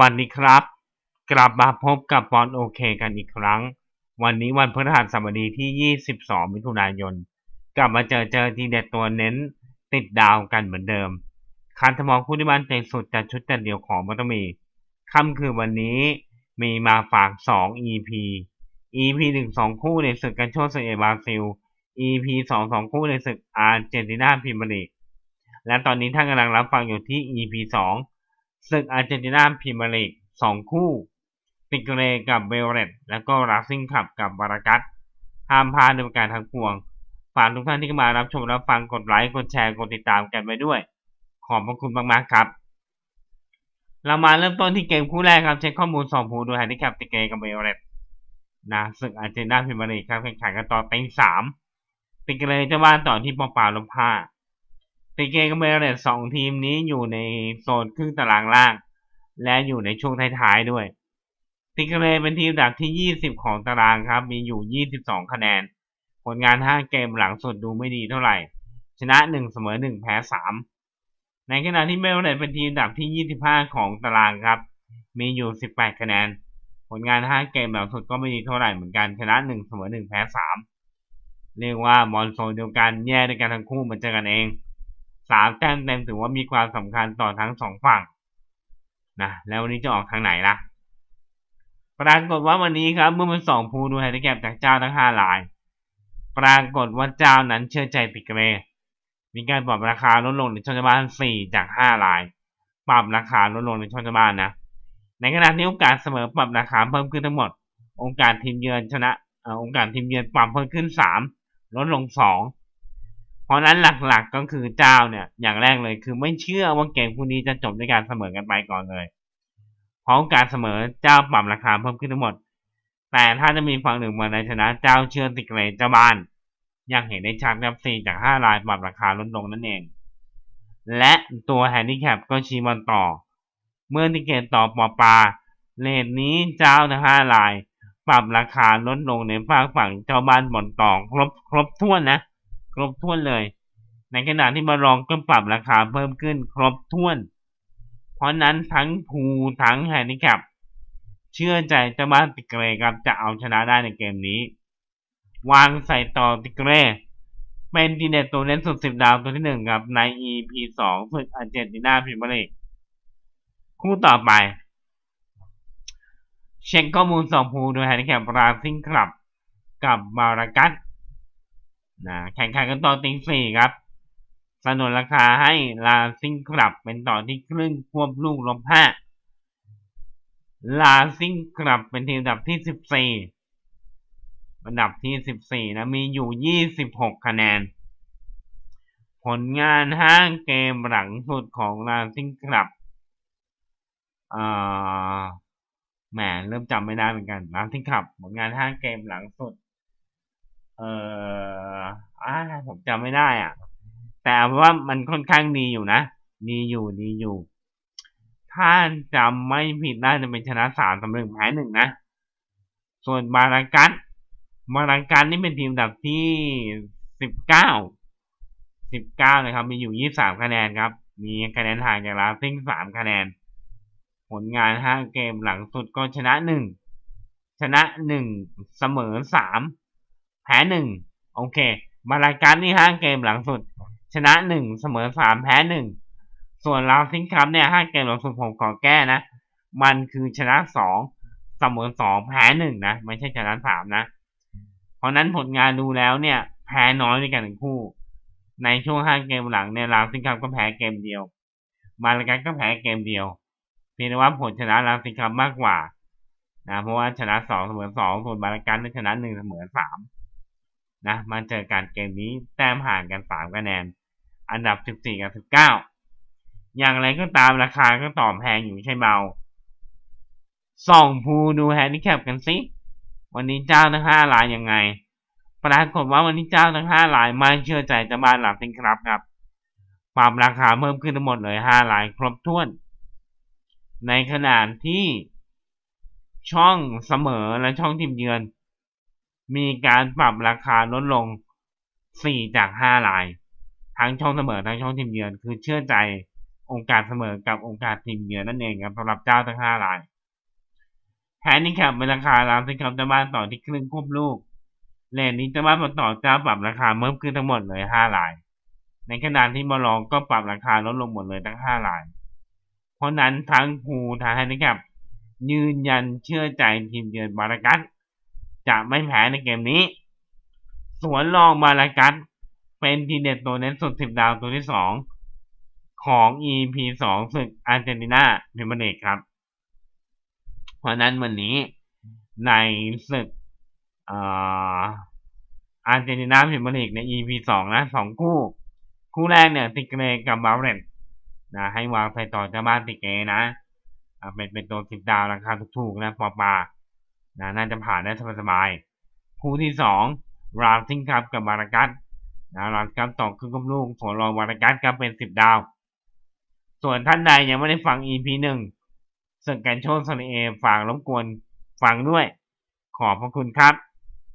วัสดีครับ กลับมาพบกับบอลโอเคกันอีกครั้ง วันนี้วันพฤหัสบดีที่ 22 มิถุนายน กลับมาเจอเจอทีเด็ดตัวเน้นติดดาวกันเหมือนเดิมคันธมองคู่ที่บ้านเต็สุดจัดชุดจัดเดี่ยวของมัตมีค่ำคือวันนี้มีมาฝาก 2 EP EP 1 2 คู่ในศึกกันโชคเซเอบราซิล EP 2 2 คู่ในศึกอาร์เจนตินาพรีเมียร์ลีกและตอนนี้ท่านกำลังรับฟังอยู่ที่ EP 2 ศึกอาร์เจนตินาพรีเมียร์ลีก2คู่ ติกเรกับเบลเรตแล้วก็ราซิงขับกับบารากัสห้ามพลาดในประการทั้งปวงฝากทุกท่านที่เข้ามารับชมรับฟังกดไลค์กดแชร์กดติดตามกันไปด้วย ขอบพระคุณมากๆครับ เรามาเริ่มต้นที่เกมคู่แรกครับ เช็คข้อมูลสองผูโดยแฮนดิแคปติเกกับเบลเรตนะศึกอาร์เจนตินาพรีเมียร์ลีกครับแข่งขันกันต่อเต็งสามติกเรเจะบ้านต่อที่ปอปาลบห้า ติเกกับเบลเรตสองทีมนี้อยู่ในโซนครึ่งตารางล่าง และอยู่ในช่วงท้ายๆด้วยติกเรเป็นทีมดับที่ 20 ของตารางครับ มีอยู่ 22 คะแนน ผลงาน 5 เกมหลังสุดดูไม่ดีเท่าไหร่ ชนะ 1 เสมอ 1 แพ้ 3 ในขณะที่เบลเรตเป็นทีมดับที่ 25 ของตารางครับ มีอยู่ 18 คะแนน ผลงาน 5 เกมหลังสุดก็ไม่ดีเท่าไหร่เหมือนกัน ชนะ 1 เสมอ 1 แพ้ 3 เรียกว่าบอลโซนเดียวกันแย่ด้วยกันทั้งคู่มือนเจอกันเอง 3แต้มเต็มถือว่ามีความสำคัญต่อทั้ง2ฝั่งนะแล้ววันนี้จะออกทางไหนล่ะปรากฏว่าวันนี้ครับเมื่อมันสองภูดูแฮนดิแคปจากเจ้าทั้งห้าราย ปรากฏว่าเจ้านั้นเชื่อใจติกเรมีการปรับราคาลดลงในช่องชาวบ้านสี่จากห้าราย ปรับราคาลดลงในช่องชาวบ้านนะในขณะที่โอกาสเสมอปรับราคาเพิ่มขึ้นทั้งหมดโอกาสทีมเยือนชนะอ่อโอกาสทีมเยือนปรับเพิ่มขึ้นสามลดลงสอง ราะนั้นหลักๆก็คือเจ้าเนี่ย อย่างแรกเลยคือไม่เชื่อว่าเกมคู่นี้จะจบด้วยการเสมอกันไปก่อนเลยเพราะการเสมอเจ้าปรับราคาเพิ่มขึ้นทั้งหมด แต่ถ้าจะมีฝั่งหนึ่งมาในชนะเจ้าเชื่อติกเรเจ้าบ้านยังเห็นได้ชัดครับ4จาก5รายปรับราคาลดลงนั่นเอง และตัวแฮนดิแคปก็ชี้บอลต่อ เมื่อติเกตต่อปอปาเลทนี้เจ้าทั้ง5ราย ปรับราคาลดลงในฝั่งฝั่งเจ้าบ้านบอลต่อครบครบถ้วนนะ ครบถ้วนเลย ในขณะที่มารองก็ปรับราคาเพิ่มขึ้นครบถ้วน เพราะนั้นทั้งภูทั้งแฮนดิแคปเชื่อใจเจ้าบ้านติกเรครับจะเอาชนะได้ในเกมนี้ วางใส่ต่อติกเรเป็นดีเด็ดตัวเล่นสุดสิบดาวตัวที่หนึ่งครับ ใน EP สองฝึกอาร์เจนตินาพรีเมียร์ลีกคู่ต่อไป เช็คข้อมูลสองภูโดยแฮนดิแคปราซิงคลับกับบารากัส นะแข่งขันกันต่อติงสี่ครับ สนุนราคาให้ลาซิงคลับเป็นต่อที่ครึ่งควบลูกลบห้าลาซิงคลับเป็นทีมอันดับที่สิบสี่อันดับที่สิบสี่นะมีอยู่ยี่สิบหกคะแนน ผลงานห้างเกมหลังสุดของลาซิงคลับอ่าแหมเริ่มจำไม่ได้เหมือนกันลาซิงคลับผลงานห้างเกมหลังสุด เอออ่าผมจำไม่ได้อะ แต่ว่ามันค่อนข้างดีอยู่นะดีอยู่ดีอยู่ ถ้าจำไม่ผิดน่าจะเป็นชนะสามสำเร็จแพ้หนึ่งนะ ส่วนบารากัสบารากัสนี่เป็นทีมดับที่สิบเก้าสิบเก้านะครับ มีอยู่ยี่สามคะแนนครับ มีคะแนนห่างจากลาซิงสามคะแนน ผลงานห้าเกมหลังสุดก็ชนะหนึ่งชนะหนึ่งเสมอสาม พ้หนึ่งโอเคบารากัสนี่ห้าเกมหลังสุด ชนะหนึ่งเสมอสามแพ้หนึ่งส่วนลาวซิงคัพเนี่ยห้าเกมหลังสุดผมขอแก้นะ มันคือชนะสองเสมอสองแพ้หนึ่งนะไม่ใช่ชนะสามนะ เพราะนั้นผลงานดูแล้วเนี่ย แพ้น้อยด้วยกันทั้งคู่ ในช่วงห้าเกมหลังเนี่ยลาวซิงคัพก็แพ้เกมเดียว มาลากัสก็แพ้เกมเดียวเพียงแต่ว่าผลชนะลาวซิงคัพมากกว่านะเพราะว่าชนะสองเสมอสองส่วนมาลากัสชนะหนึ่งเสมอสาม นะมาเจอการเกมนี้แต้มห่างกันสามคะแนน อันดับสิบสี่กับสิบเก้าอย่างไรก็ตามราคาก็ต่อแพงอยู่ใช่เบาส่องภูดูแฮนดิแคปกันสิวันนี้เจ้าทั้งห้ารายยังไง ปรากฏว่าวันนี้เจ้าทั้งห้ารายไม่เชื่อใจจะบ้านหลับเป็นครับครับปรับราคาเพิ่มขึ้นทั้งหมดเลยห้ารายครบถ้วน ในขณะที่ช่องเสมอและช่องทีมเยือน มีการปรับราคาลดลง 4 จาก 5 ราย ทั้งช่องเสมอทั้งช่องทีมเยือน คือเชื่อใจโอกาสเสมอกับโอกาสทีมเยือนนั่นเองครับสำหรับเจ้าทั้งห้ารายแฮนนี่ครับเป็นราคาร้านที่ครับเจ้าบ้านต่อที่ครึ่งควบลูกเลนนี้เจ้าบ้านมาต่อเจ้าปรับราคาเพิ่มขึ้นทั้งหมดเลยห้าราย ในขณะที่บอลองก็ปรับราคาลดลงหมดเลยทั้งห้าราย เพราะนั้นทั้งภูทางแฮนนี่ครับยืนยันเชื่อใจทีมเยือนบารากัส จะไม่แพ้ในเกมนี้ สวนรองบารากัสเป็นทีเด็ดตัวเน้นสุดสิบดาวตัวที่สองของ EP สองศึกอาร์เจนตินาพรีเมียร์ลีกครับ เพราะนั้นวันนี้ในศึกอาร์เจนตินาพรีเมียร์ลีกใน EP สองนะสองคู่ คู่แรกเนี่ยติเกรกับบาเรนนะให้วางใส่ต่อจ้าบ้านติเกนะ เป็นเป็นตัวสิบดาวราคาถูกๆนะปอปา นะน่าจะผ่านได้สบายๆคู่ที่สองราซิงครับกับบารากัสนะราซิงครับต่อครึ่งกับลูกส่วนรองบารากัสครับเป็นสิบดาว ส่วนท่านใดยังไม่ได้ฟัง EP หนึ่งศึกแกนโชนซาเอฝากรบกวนฟังด้วย ขอบพระคุณครับ